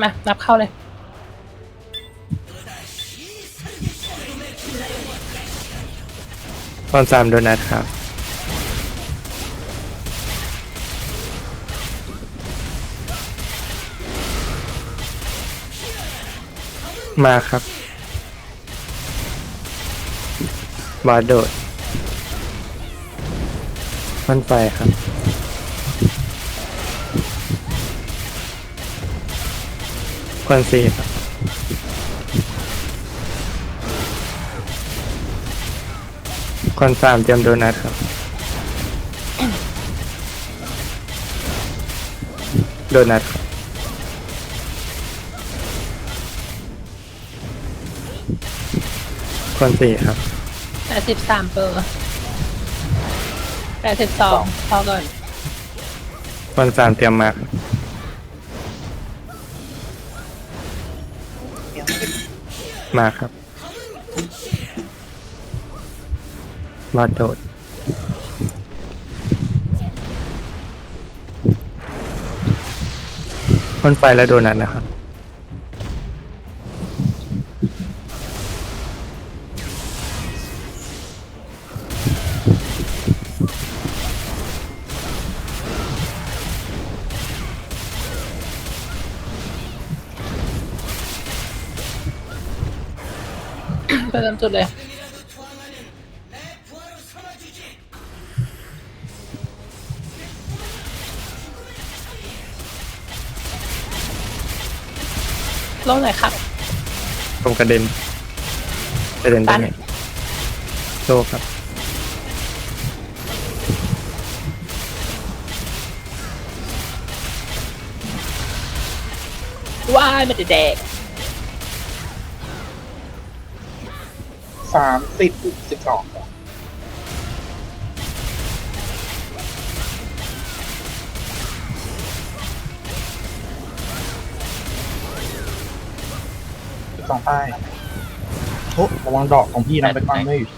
มานับเข้าเลย ตอนสามโดนัทครับ มาครับ บาสโดดมันไปครับ คนสี่ครับคนสามเตรียมโดนัทครับ โดนัทครับคนสี่ครับแปดสิบสามเปอร์แปดสิบสองพอก่อนคนสามเตรียมมาครับ มาครับ มาโดดคนไฟและโดนัทนะครับ ไปเริ่มจุดเลยลงหน่อยครับผมกระเด็นกระเด็นได้ตันไงโลครับ ว้ายมันจะแดก สามสิบสิบสองสิบสองป้ายโอ้ระวังดอกของพี่นะไปฟังไม่อยู่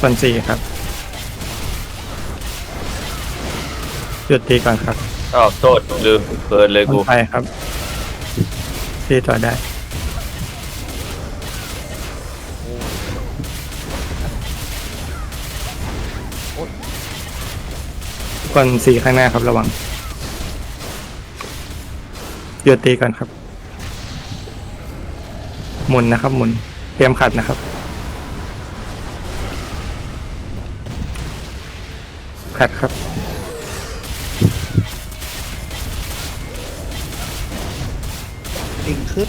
คนสี่ครับ หยุดตีก่อนครับอ้าวโทษลืมเปิดเลยคกูนไฟครับ ตีต่อได้คนสี่ข้างหน้าครับระวังหยุดตีก่อนครับ หมุนนะครับ หมุน เตรียมขัดนะครับ ขัดครับ ติงขึ้น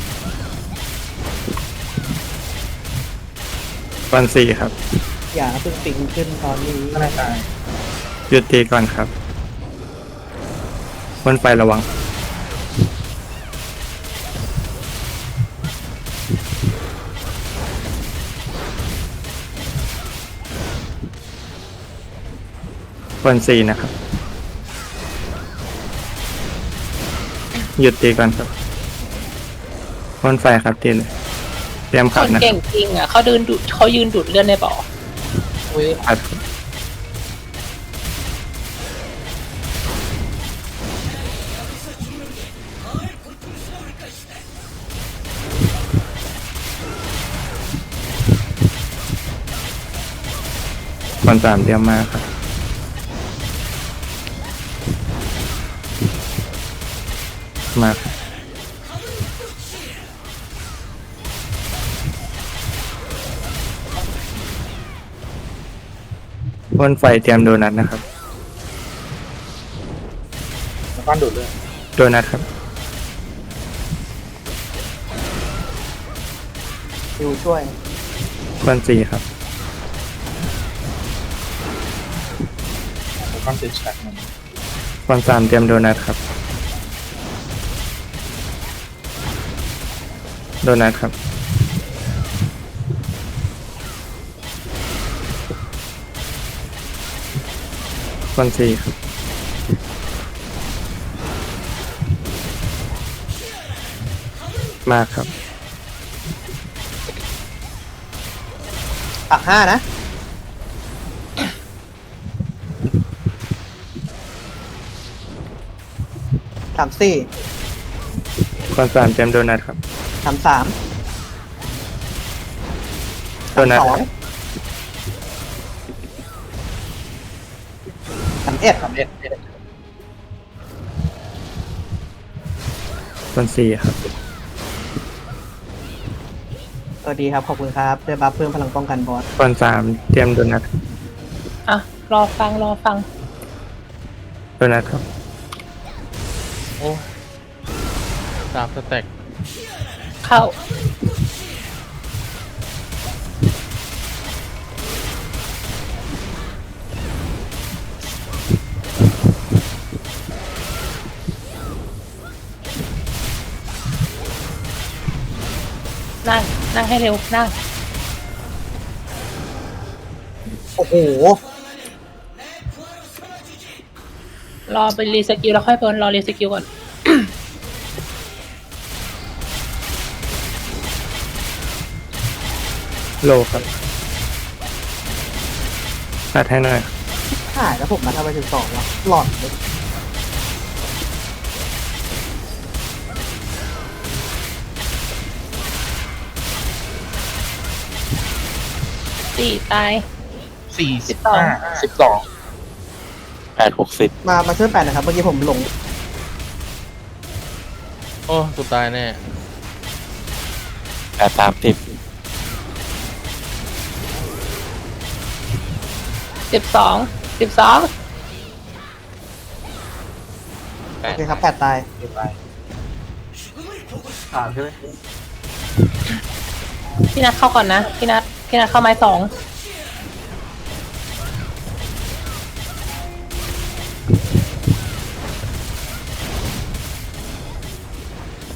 ก่อนสี่ครับ อย่าเพิ่งปิงขึ้นตอนนี้ไม่แน่ใจหยุดตีก่อนครับบนไฟระวัง คนสี่นะครับ หยุดตีก่อนครับบนไฟครับตีเลยเตรียมคขัดนนะคเก่รังบจริงอะเขาเดินดูดเขายืนดูดเลือดในบ่อเว้ยขัดครับคนสามเตรียมมาครับ มาครับบนไฟเตรียมโดนัทนะครับ แล้วก็ดูดเลยโดนัทครับ อยู่ช่วยคนสี่ครับ แล้วก็ติดแช็คมันคนสามเตรียมโดนัทครับ โดนัทครับ คนสี่ครับ มากครับ ปักห้านะ สามสี่คอนสามเตรียมโดนัทครับ สามสามโดนัทสองสามเอ็ดสามเอ็ดคอนสี่ครับเออดีครับ ขอบคุณครับได้บัฟเพิ่มพลังป้องกันบอสคอนสามเตรียมโดนัทอะ รอฟังรอฟัง โดนัทครับ โอ้สามสเต็ก เข้า นั่ง นั่งให้เร็ว นั่ง โอ้โห รอไปรีสกิลแล้วค่อยเพิ่นรอรีสกิลก่อน โลครับตัดให้หน่อยหายแล้วผมมาทำไปถึงสองวะหลอดเลยสี่ตายสี่สิบสองห้าสิบสองแปดหกสิบมามาช่วยแปดหนะครับ เมื่อกี้ผมหลงโอ้กูตายแน่แปดสามสิบ สิบสองสิบสองโอเคครับแปดตายสามใช่ไหมพี่นัทเข้าก่อนนะ พี่นัทพี่นัทเข้าไม้สอง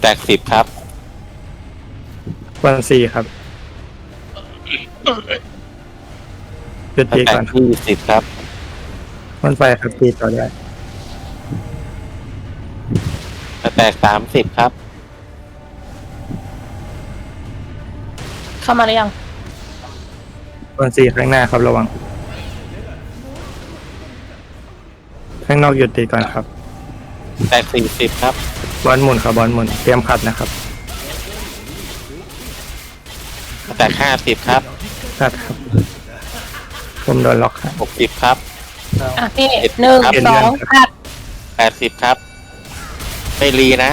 แตกสิบครับคอนสี่ครับ หยุดแตตีกก่อนยี่สิบครับคอนไฟครับตีต่อได้แตกสามสิบครับ เข้ามาหรือยังคอนสี่ข้างหน้าครับระวัง ข้างนอกหยุดตีก่อนครับ แตกสี่สิบครับ บอลหมุนครับบอลหมุนเตรียมขัดนะครับ แตกห้าสิบครับขัดครับ ผมโดนล็อกครับ หกสิบครับ อะพี่หนึ่งเปลี่ยนสเรื่อองงครับขัดแปดสิบครับ ไม่รีนะ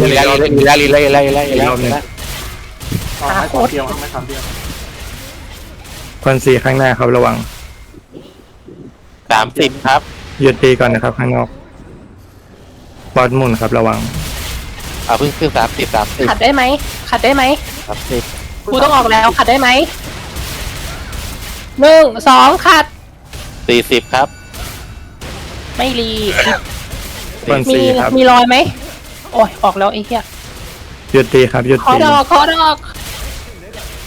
รีแล้วรีแล้วรีแล้วรีแล้วรีแล้วรีแล้วรีแล้วหาโค้ดเดียวไม่สามเดียวคอนสี่ข้างหน้าครับระวัง สามสิบครับ หยุดตีก่อนนะครับ ข้างนอกบอลหมุนครับระวัง เอาเพิ่งขึ้นสามสิบสามสิบขัดได้ไหมขัดได้ไหมสามสิบกูต้องออกแล้วขัดได้ไหม หนึ่งสองขัด สี่สิบครับ ไม่รีคอนมีสี่ครับมีรอยไหม โอ้ยออกแล้วไอ้เหี้ยหยุดตีครับหยุดขอตีดอกขอดอก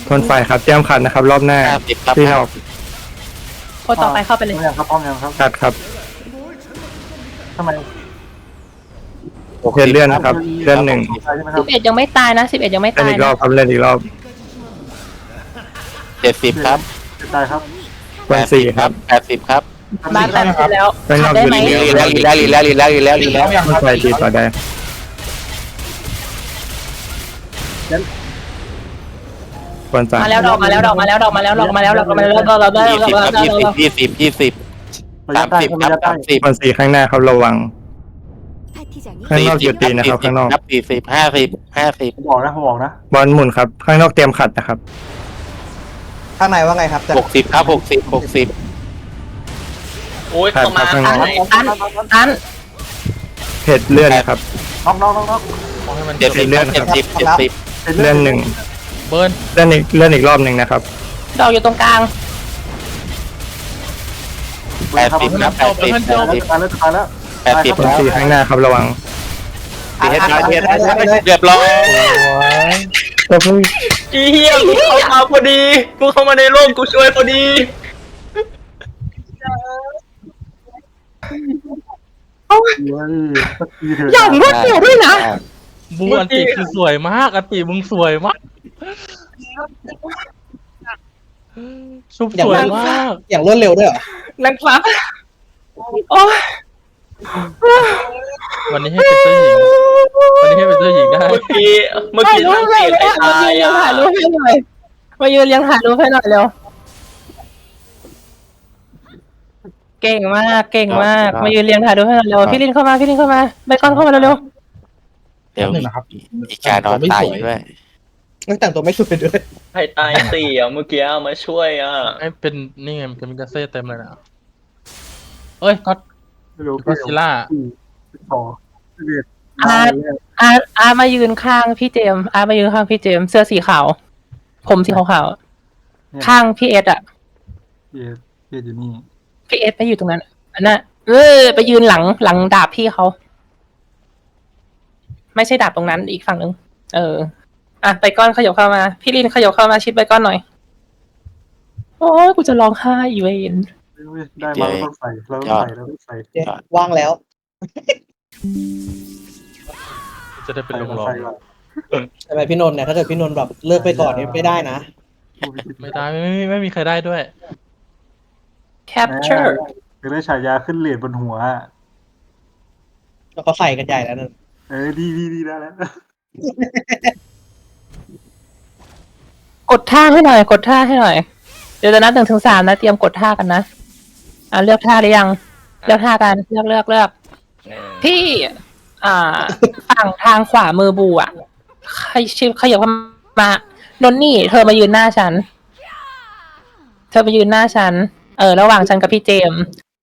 คอนไฟครับเตรียมขัดนะครับ รอบหน้าห้าสิบครับ ที่นอกคนต่อไปเข้าไปเลย ไม่ยังครับป้อมยังครับขัดครับทำไมหกเลื่อนสิบเลื่อนนะครับเลื่อนหนึ่งใช่ไหมครัสิบ บเอ็ดยังไม่ตายนะสิบเอ็ดยังไม่เล่นตายอีกรอนะบครับเล่นอีกรอบเจ็ดสิบครับ ตายครับแปดสี่ครับแปดสิบครับบ้านแปดสิบแล้วเป็นรอบได้ไหมรีแล้วรีแล้วรีแล้วรีแล้วรีแล้วรีแล้วไม่ใช่ตีต่อได้วันจันทร์มาแล้วดอกมาแล้วดอกมาแล้วดอกมาแล้วดอกมาแล้วดอกมาแล้วดอกมาแล้วยี่สิบครับดีแล้วดีแสิบยี่สิบสามสิบครับสามแล้วันดีแล้วางแล้าครัแล้วัแล้าวดีกล้วดตีนะครัแล้วดีงนอกสี่สิแล้าสิแล้าสิบบอกนะบอกนะบอล้วดีมุนครัแล้างนอล้วดียล้วดนแล้วบ ข้างในว่าไงครับจะหกสิบครับหกสิบหกสิบโอ้ยขัดครับข้างนอกตันตันเพจเลื่อนนะครับน็อกน็อกน็อกน็อกมองให้มันเจ็ดสิบเลื่อนเจ็ดสิบเจ็ดสิบเลื่อนหนึ่งเบิร์นเลื่อนอีกเลื่อนอีกรอบหนึ่งนะครับ ดอกอยู่ตรงกลางแปดสิบครับแปดสิบแปดสิบตายแล้วตายแล้วแปดสิบคอนแล้วสี่ข้างหน้าครับระวังอะอะอะอะอะไปเลยเรียบร้อย ก็เพิ่งอีเหี้ยกูเข้ามาพอดี กูเข้ามาในโลกกูช่วยพอดีเฮ้ยสักทีเถอะอย่างรวดเร็วด้วยนะ บูอันติคือสวยมากอันติมึงสวยมากชุบสวยมาก อย่างรวดเร็วด้วยเหรอนักฟ้าโอ้ย วันนี้ให้เป็นเจ้าหญิง วันนี้ให้เป็นเจ้าหญิงได้ เมื่อกี้ เมื่อถ่ายกี้รูทั้ปงเลยสี่มาใครยืนตายเรียงอะถ่ายรูปให้หน่อยมายืนเรียงถ่ายรูปให้หน่อยเร็ว เก่งมาก เก่งมาก มายืนเรียงถ่ายรูปให้หน่อยเร็ว พี่ลินเข้ามา พี่ลินเข้ามาเบคอนเข้ามาเร็วเดี๋ยวหนึ่งนะครับอีกานอนตายอยู่ด้วยตั้งแต่งตัวไม่สวยด้วยใครตายสี่อะเมื่อกี้มาช่วยอะให้เป็นนี่ไงเป็นกาเซ่เต็มเลยนะเอ้ยก็ ไม่รู้ก็ซิล่าต่อๆอาอาอามายืนข้างพี่เจมส์อามายืนข้างพี่เจมส์เสื้อสีขาว ผมสีขาวๆข้างพี่เอสอะเยเยอยู่นี่พี่เอสไปอยู่ตรงนั้นอันน่ะเออ ไปยืนหลังหลังดาบพี่เขา ไม่ใช่ดาบตรงนั้นอีกฝั่งหนึ่งเออ อะไปก้อนขยับเข้ามา พี่ลินขยับเข้ามาชิดไปก้อนหน่อย โอ้ยกูจะร้องไห้อีเวน ได้มาแล้วต้องใส่แล้วต้องใส่แล้วเจ๊ว่างแล้ว จะได้เป็นลมร้อนใช่ไหมพี่นนท์เนี่ยถ้าเกิดพี่นนท์แบบเลิกไปก่อนนี่ไม่ได้นะ ไม่ได้ไม่ไม่ไม่มีใครได้ด้วย capture จะได้ฉายาขึ้นเหรียญบนหัวอะแล้วก็ใส่กันใหญ่แล้วนั่นเออดีดีดีได้แล้วกดท่าให้หน่อย กดท่าให้หน่อย เดี๋ยวจะนับหนึ่งถึงสามนะ เตรียมกดท่ากันนะ อะเลือกท่าหรือยัง เลือกท่ากันเลือกเลือกเลือกพี่ อ่า ฝั่งทางขวามือบูอะใครชิขยับเข้ามานนนี่ เธอมายืนหน้าฉัน เธอมายืนหน้าฉัน เออ ระหว่างฉันกับพี่เจมส์